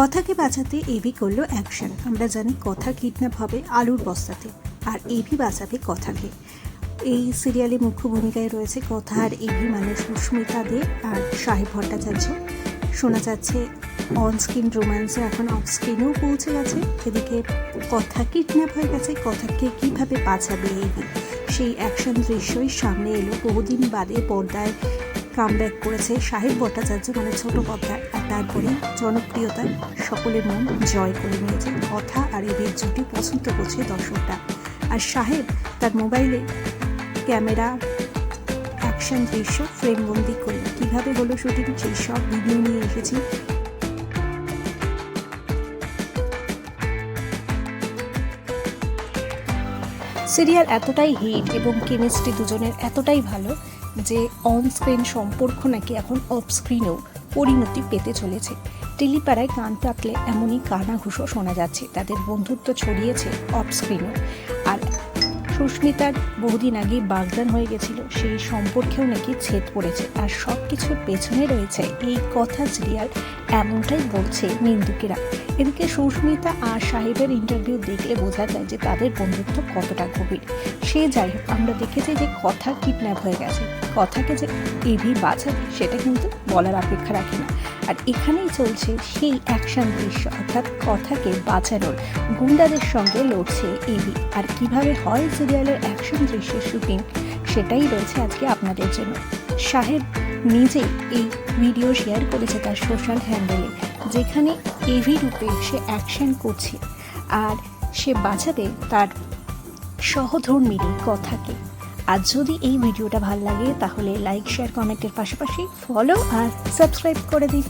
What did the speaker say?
কথাকে বাঁচাতে এবি করল অ্যাকশন। আমরা জানি কথা কিডন্যাপ হবে আলুর বস্তাতে, আর এবি বাঁচাবে কথাকে। এই সিরিয়ালে মুখ্য ভূমিকায় রয়েছে কথা আর এবি মানে সুস্মিতা দে আর সাহেব ভট্টাচার্য। শোনা যাচ্ছে অন স্ক্রিন রোম্যান্সে এখন অফ স্ক্রিনেও পৌঁছে গেছে। এদিকে কথা কিডন্যাপ হয়ে গেছে, কথাকে কীভাবে বাঁচাবে এবি? সেই অ্যাকশন দৃশ্যই সামনে এলো। বহুদিন বাদে পর্দায় কামব্যাক করেছে সাহেব ভট্টাচার্য মানে ছোট পর্দায় আর তারপরে জনপ্রিয়তা সকলের মন জয় করে নিয়েছে। কথা আর এদের জুটি পছন্দ করছে দর্শকরা। আর সাহেব তার মোবাইলে ক্যামেরা, অ্যাকশন দৃশ্য ফ্রেমবন্দি করে। কীভাবে হলো শুটিং, সেই সব ভিডিও নিয়ে এসেছি। সিরিয়াল এতটাই হিট এবং কেমিস্ট্রি দুজনের এতটাই ভালো যে অনস্ক্রিন সম্পর্ক নাকি এখন অফ স্ক্রিনেও পরিণতি পেতে চলেছে। টেলিপাড়ায় কান পাতলে এমনই কানাঘুষো শোনা যাচ্ছে, তাদের বন্ধুত্ব ছড়িয়েছে অফ স্ক্রিনেও আর সুস্মিতার বহুদিন আগে বাগদান হয়ে গেছিল। সেই সম্পর্কেও নাকি ছেদ পড়েছে। আর সব কিছুর পেছনে রয়েছে এই কথা সিরিয়াল এমনটাই বলছে নিন্দুকেরা। এদিকে সুস্মিতা আর সাহেবের ইন্টারভিউ দেখলে বোঝা যায় যে তাদের বন্ধুত্ব কতটা গভীর। সে যাই হোক, আমরা দেখেছি যে কথা কিডন্যাপ হয়ে গেছে। কথাকে যে এভি বাঁচাবে সেটা কিন্তু বলার অপেক্ষা রাখে না। আর এখানেই চলছে সেই অ্যাকশন দৃশ্য, অর্থাৎ কথাকে বাঁচানোর। গুন্ডাদের সঙ্গে লড়ছে এভি আর কীভাবে হয় সিরিয়ালের অ্যাকশন দৃশ্যের শুটিং সেটাই রয়েছে আজকে আপনাদের জন্য। সাহেব নিজে এই ভিডিও শেয়ার করেছে তার সোশ্যাল হ্যান্ডেলে যেখানে এভি রূপে সে অ্যাকশন করছে। আর সে বাঁচাবে তার সহধর্মীর কথাকে আর যদি এই ভিডিওটা ভালো লাগে, তাহলে লাইক শেয়ার কমেন্টের পাশাপাশি ফলো আর সাবস্ক্রাইব করে দিন।